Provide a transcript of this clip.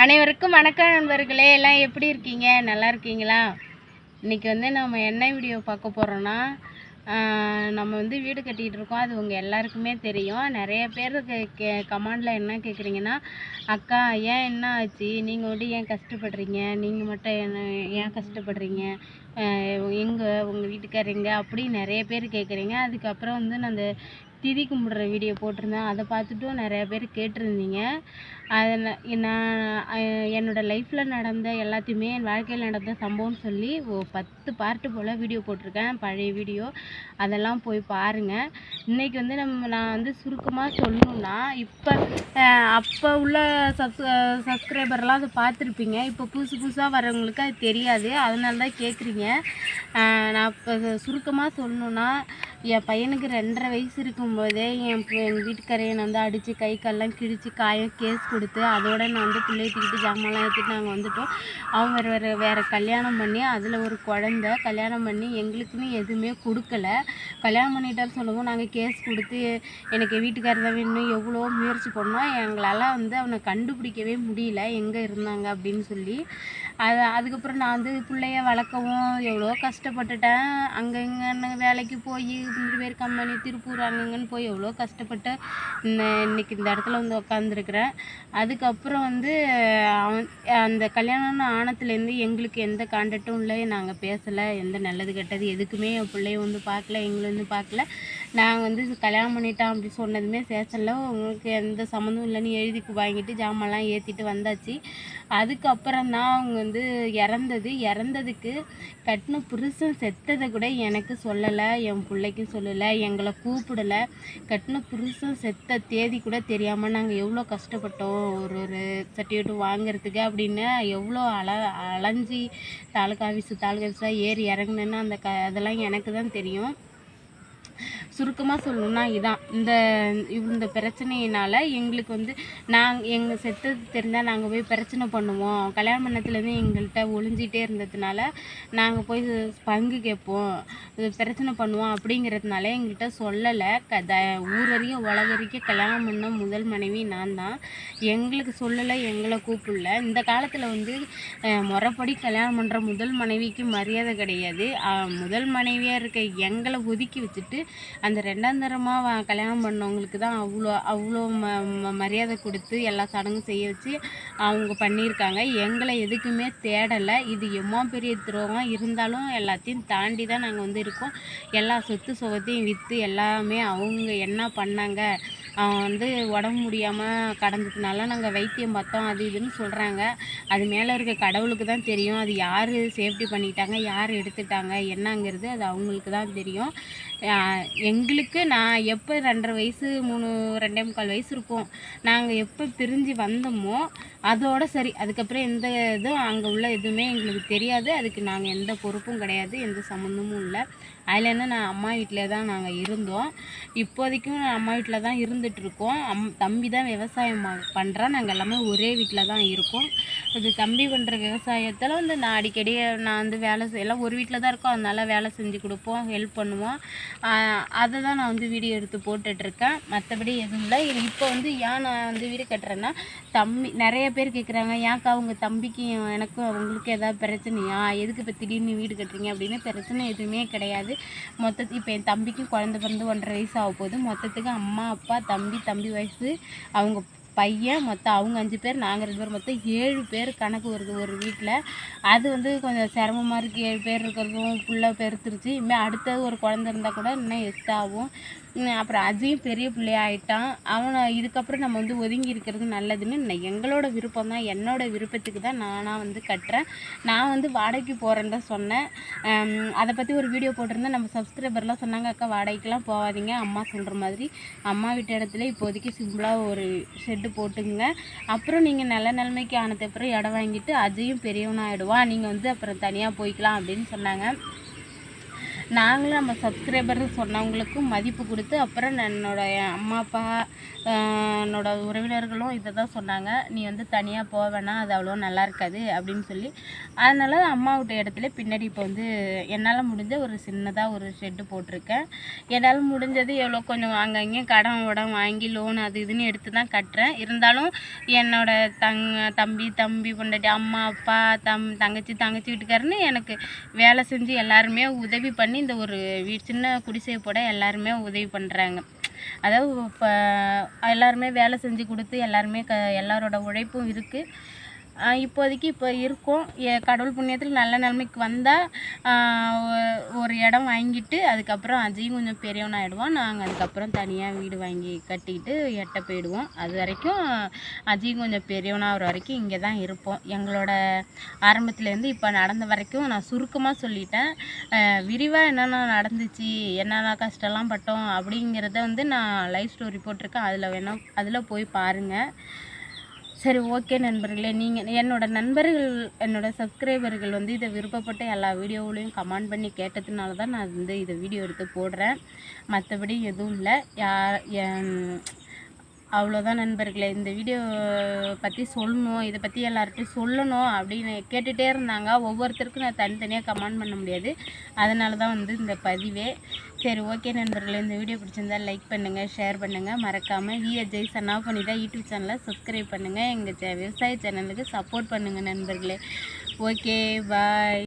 அனைவருக்கும் வணக்கம் நண்பர்களே. எல்லாம் எப்படி இருக்கீங்க? நல்லா இருக்கீங்களா? இன்றைக்கி வந்து நம்ம என்ன வீடியோ பார்க்க போகிறோன்னா நம்ம வந்து வீடு கட்டிகிட்டு இருக்கோம். அது உங்கள் எல்லாருக்குமே தெரியும். நிறைய பேர் கே கமாண்டில் என்ன கேட்குறீங்கன்னா அக்கா ஏன் என்ன ஆச்சு? நீங்கள் வந்து ஏன் கஷ்டப்படுறீங்க? நீங்கள் மட்டும் என்ன ஏன் கஷ்டப்படுறீங்க? எங்கே உங்கள் வீட்டுக்காரங்க? அப்படின்னு அப்படி நிறைய பேர் கேட்குறீங்க அதுக்கப்புறம் வந்து நான் அந்த திதி கும்பிட்ற வீடியோ போட்டிருந்தேன். அதை பார்த்துட்டும் நிறையா பேர் கேட்டிருந்தீங்க. அதை நான் என்னோடய லைஃப்பில் நடந்த எல்லாத்தையுமே என் வாழ்க்கையில் நடந்த சம்பவம்னு சொல்லி ஓ பத்து பார்ட்டு போல் வீடியோ போட்டிருக்கேன். பழைய வீடியோ அதெல்லாம் போய் பாருங்கள் இன்றைக்கி வந்து நம்ம நான் வந்து சுருக்கமாக சொல்லணுன்னா இப்போ அப்போ உள்ள சப்ஸ் சப்ஸ்கிரைபர்லாம் அதை பார்த்துருப்பீங்க. இப்போ புதுசு புதுசாக வரவங்களுக்கு அது தெரியாது. அதனால தான் கேட்குறீங்க நான் இப்போ சுருக்கமாக சொல்லணுன்னா என் பையனுக்கு ரெண்டரை வயசு இருக்கும்போதே என் எங்கள் வீட்டுக்காரையை வந்து அடித்து கை கால்லாம் கிழித்து காயம் கேஸ் கொடுத்து அதோட நான் வந்து பிள்ளைய தூக்கிட்டு ஜாமான்லாம் ஏற்றிட்டு நாங்கள் வந்துட்டோம். அவன் வேறு வேறு வேறு கல்யாணம் பண்ணி அதில் ஒரு குழந்த கல்யாணம் பண்ணி எங்களுக்குன்னு எதுவுமே கொடுக்கல. கல்யாணம் பண்ணிட்டாரு சொல்லவும் நாங்கள் கேஸ் கொடுத்து எனக்கு வீட்டுக்காரர் தான் வேணும் எவ்வளோ முயற்சி பண்ணோம். எங்களால் வந்து அவனை கண்டுபிடிக்கவே முடியல. எங்கே இருந்தாங்க அப்படின்னு சொல்லி. அது அதுக்கப்புறம் நான் வந்து பிள்ளைய வளர்க்கவும் எவ்வளோ கஷ்டப்பட்டுட்டேன். அங்கே இங்கேன்னு வேலைக்கு போய் பேர் கம்பெனி திருப்பூர் அங்கங்கன்னு போய் எவ்வளோ கஷ்டப்பட்டு இன்னைக்கு இந்த இடத்துல வந்து உக்காந்துருக்குறேன். அதுக்கப்புறம் வந்து அவன் அந்த கல்யாணம் ஆனத்துலேருந்து எங்களுக்கு எந்த கான்டாக்டும் இல்லை. நாங்கள் பேசலை. எந்த நல்லது கெட்டது எதுக்குமே என் பிள்ளைய வந்து பார்க்கல எங்களை வந்து பார்க்கல. நாங்கள் வந்து கல்யாணம் பண்ணிட்டோம் அப்படி சொன்னதுமே சேஷனில் உங்களுக்கு எந்த சம்மந்தம் இல்லைன்னு எழுதி வாங்கிட்டு ஜாமான்லாம் ஏற்றிட்டு வந்தாச்சு. அதுக்கப்புறம் தான் அவங்க வந்து இறந்தது. இறந்ததுக்கு கட்டின புருஷன் செத்ததை கூட எனக்கு சொல்லலை என் பிள்ளைக்கும் சொல்லலை எங்களை கூப்பிடலை. கட்டின புருஷன் செத்த தேதி கூட தெரியாமல் நாங்கள் எவ்வளோ கஷ்டப்பட்டோம் ஒரு ஒரு சர்டிஃபிகேட் வாங்குறதுக்கு அப்படின்னு எவ்வளோ அல அலைஞ்சி தாலுக்கா ஆஃபீஸு தாலுக்கா ஆஃபீஸாக ஏறி இறங்குனேன்னு அந்த க அதெல்லாம் எனக்கு தான் தெரியும். சுருக்கமாக சொல்லணுன்னா இதான். இந்த இந்த பிரச்சனையினால் எங்களுக்கு வந்து நாங்கள் எங்கள் செத்தது தெரிஞ்சால் நாங்கள் போய் பிரச்சனை பண்ணுவோம். கல்யாணம் பண்ணத்துலேருந்து எங்கள்கிட்ட ஒளிஞ்சிட்டே இருந்ததுனால நாங்கள் போய் பங்கு கேட்போம். பிரச்சனை பண்ணுவோம் அப்படிங்கிறதுனால எங்கள்கிட்ட சொல்லலை. க த ஊரறிய உலகறிக்க கல்யாணம் பண்ண முதல் மனைவி நான் தான். எங்களுக்கு சொல்லலை எங்களை கூப்பிடல. இந்த காலத்தில் வந்து முறைப்படி கல்யாணம் பண்ணுற முதல் மனைவிக்கு மரியாதை கிடையாது. முதல் மனைவியாக இருக்க எங்களை ஒதுக்கி வச்சுட்டு அந்த ரெண்டாம் தரமாக கல்யாணம் பண்ணவங்களுக்கு தான் அவ்வளோ அவ்வளோ ம மரியாதை கொடுத்து எல்லா சடங்கும் செய்ய வச்சு அவங்க பண்ணியிருக்காங்க. எங்களை எதுக்குமே தேடலை. இது எம்மா பெரிய துரோகம். இருந்தாலும் எல்லாத்தையும் தாண்டி தான் நாங்கள் வந்து இருக்கோம். எல்லா சொத்து சுகத்தையும் விற்று எல்லாமே அவங்க என்ன பண்ணாங்க? அவன் வந்து உடம்பு முடியாமல் கடந்ததுனால நாங்கள் வைத்தியம் பார்த்தோம். அது இதுன்னு சொல்கிறாங்க அது மேலே இருக்க கடவுளுக்கு தான் தெரியும். அது யார் சேஃப்டி பண்ணிட்டாங்க யார் எடுத்துட்டாங்க என்னங்கிறது அது அவங்களுக்கு தான் தெரியும். எங்களுக்கு நான் எப்போ ரெண்டரை வயசு மூணு ரெண்டே முக்கால் வயசு இருக்கும். நாங்கள் எப்போ பிரிஞ்சு வந்தோமோ அதோட சரி அதுக்கப்புறம் எந்த இதுவும் அங்கே உள்ள எதுவுமே எங்களுக்கு தெரியாது. அதுக்கு நாங்கள் எந்த பொறுப்பும் கிடையாது எந்த சம்மந்தமும் இல்லை. அதில் என்ன நான் அம்மா வீட்டில் தான் நாங்கள் இருந்தோம். இப்போதைக்கும் அம்மா வீட்டில் தான் இருந்துகிட்ருக்கோம். அம் தம்பி தான் விவசாயம் பண்ணுறான் நாங்கள் எல்லாமே ஒரே வீட்டில் தான் இருக்கோம். இது தம்பி பண்ணுற விவசாயத்தில் வந்து நான் அடிக்கடி நான் வந்து வேலை எல்லாம் ஒரு வீட்டில் தான் இருக்கோம். அதனால் வேலை செஞ்சு கொடுப்போம் ஹெல்ப் பண்ணுவோம். அதை தான் நான் வந்து வீடியோ எடுத்து போட்டுட்ருக்கேன். மற்றபடி எதுவும் இல்லை. இப்போ வந்து ஏன் நான் வந்து வீடு கட்டுறேன்னா தம்பி நிறைய பேர் கேட்குறாங்க ஏன்க்கா அவங்க தம்பிக்கு எனக்கும் அவங்களுக்கும் ஏதாவது பிரச்சனையா? எதுக்கு இப்போ திடீர்னு வீடு கட்டுறீங்க? அப்படின்னு பிரச்சனை எதுவுமே கிடையாது. மொத்தத்து இப்போ என் தம்பிக்கும் குழந்த பிறந்து ஒன்றரை வயசு ஆக போகுது மொத்தத்துக்கு அம்மா அப்பா தம்பி தம்பி வயசு அவங்க பையன் மொத்தம் அவங்க அஞ்சு பேர் நாங்கள் ரெண்டு பேர் மொத்தம் ஏழு பேர் கணக்கு வருது ஒரு வீட்டில் அது வந்து கொஞ்சம் சிரமமாக இருக்குது ஏழு பேர் இருக்கிறதும் புள்ள பெருத்துருச்சு. இனிமேல் அடுத்தது ஒரு குழந்த இருந்தால் கூட இன்னும் எஸ்டாகும் அப்புறம் அஜயும் பெரிய பிள்ளையாயிட்டான். அவனை இதுக்கப்புறம் நம்ம வந்து ஒதுங்கி இருக்கிறது நல்லதுன்னு எங்களோட விருப்பம் தான். என்னோட விருப்பத்துக்கு தான் நானாக வந்து கட்டுறேன். நான் வந்து வாடகைக்கு போகிறேன்னு தான் சொன்னேன். அதை பற்றி ஒரு வீடியோ போட்டிருந்தேன். நம்ம சப்ஸ்கிரைபர்லாம் சொன்னாங்க அக்கா வாடகைக்கெலாம் போகாதீங்க. அம்மா சொல்கிற மாதிரி. அம்மா வீட்டு இடத்துல இப்போதைக்கு சிம்பிளாக ஒரு ஷெட்டு போட்டுங்க அப்புறம் நீங்கள் நல்ல நிலைமைக்கு ஆனதுக்கப்புறம் இடம் வாங்கிட்டு அஜயும் பெரியவனாகிடுவான் நீங்கள் வந்து அப்புறம் தனியாக போய்க்கலாம் அப்படின்னு சொன்னாங்க. நாங்களும் நம்ம சப்ஸ்கிரைபர் சொன்னவங்களுக்கும் மதிப்பு கொடுத்து அப்புறம் என்னோட அம்மா அப்பா என்னோட உறவினர்களும் இதை தான் சொன்னாங்க. நீ வந்து தனியாக போக வேணாம் அது அவ்வளோ நல்லா இருக்காது அப்படின்னு சொல்லி. அதனால அம்மா விட்ட இடத்துல பின்னாடி இப்போ வந்து என்னால் முடிஞ்ச ஒரு சின்னதாக ஒரு ஷெட்டு போட்டிருக்கேன். என்னால் முடிஞ்சது எவ்வளோ கொஞ்சம் அங்கங்கே கடன் உடம் வாங்கி லோன் அது இதுன்னு எடுத்து தான் கட்டுறேன். இருந்தாலும் என்னோட தங் தம்பி தம்பி பொண்டாட்டி அம்மா அப்பா தம் தங்கச்சி தங்கச்சி வீட்டுக்காரன்னு எனக்கு வேலை செஞ்சு எல்லாருமே உதவி பண்ணி இந்த ஒரு வீ சின்ன குடிசையை போட எல்லாருமே உதவி பண்ணுறாங்க அதாவது இப்போ எல்லாருமே வேலை செஞ்சு கொடுத்து எல்லாருமே க எல்லாரோட உழைப்பும் இருக்குது இப்போதைக்கு இப்போ இருக்கோம். எ- கடவுள் புண்ணியத்தில் நல்ல நிலைமைக்கு வந்தால் ஒரு இடம் வாங்கிட்டு அதுக்கப்புறம் அஜயும் கொஞ்சம் பெரியவன் ஆகிடுவான் நாங்கள் அதுக்கப்புறம் தனியாக வீடு வாங்கி கட்டிக்கிட்டு எட்ட போயிடுவோம். அது வரைக்கும் அஜயும் கொஞ்சம் பெரியவனாகிற வரைக்கும் இங்கே தான் இருப்போம். எங்களோட ஆரம்பத்துலேருந்து இப்போ நடந்த வரைக்கும் நான் சுருக்கமாக சொல்லிட்டேன். விரிவாக என்னென்ன நடந்துச்சு என்னென்ன கஷ்டம்லாம் பட்டோம் அப்படிங்கிறத வந்து நான் லைவ் ஸ்டோரி போட்டிருக்கேன். அதில் வேணால் அதில் போய் பாருங்கள் சரி ஓகே நண்பர்களே. நீங்கள் என்னோடய நண்பர்கள் என்னோடய சப்ஸ்கிரைபர்கள் வந்து இதை விருப்பப்பட்டு எல்லா வீடியோவிலையும் கமெண்ட் பண்ணி கேட்டதுனால தான் நான் வந்து இதை வீடியோ எடுத்து போடுறேன். மற்றபடி எதுவும் இல்லை. யார் என்- அவ்வளோதான் நண்பர்களே. இந்த வீடியோ பற்றி சொல்லணும் இதை பற்றி எல்லார்ட்டையும் சொல்லணும் அப்படின்னு கேட்டுகிட்டே இருந்தாங்க. ஒவ்வொருத்தருக்கும் நான் தனித்தனியாக கமெண்ட் பண்ண முடியாது. அதனால தான் வந்து இந்த பதிவே. சரி ஓகே நண்பர்களே. இந்த வீடியோ பிடிச்சிருந்தா லைக் பண்ணுங்கள் ஷேர் பண்ணுங்கள் மறக்காமல் வி அஜய் சன்னா பண்ணிட்டா யூடியூப் சேனலை சப்ஸ்கிரைப் பண்ணுங்கள் எங்கள் விவசாய சேனலுக்கு சப்போர்ட் பண்ணுங்கள் நண்பர்களே. Okay bye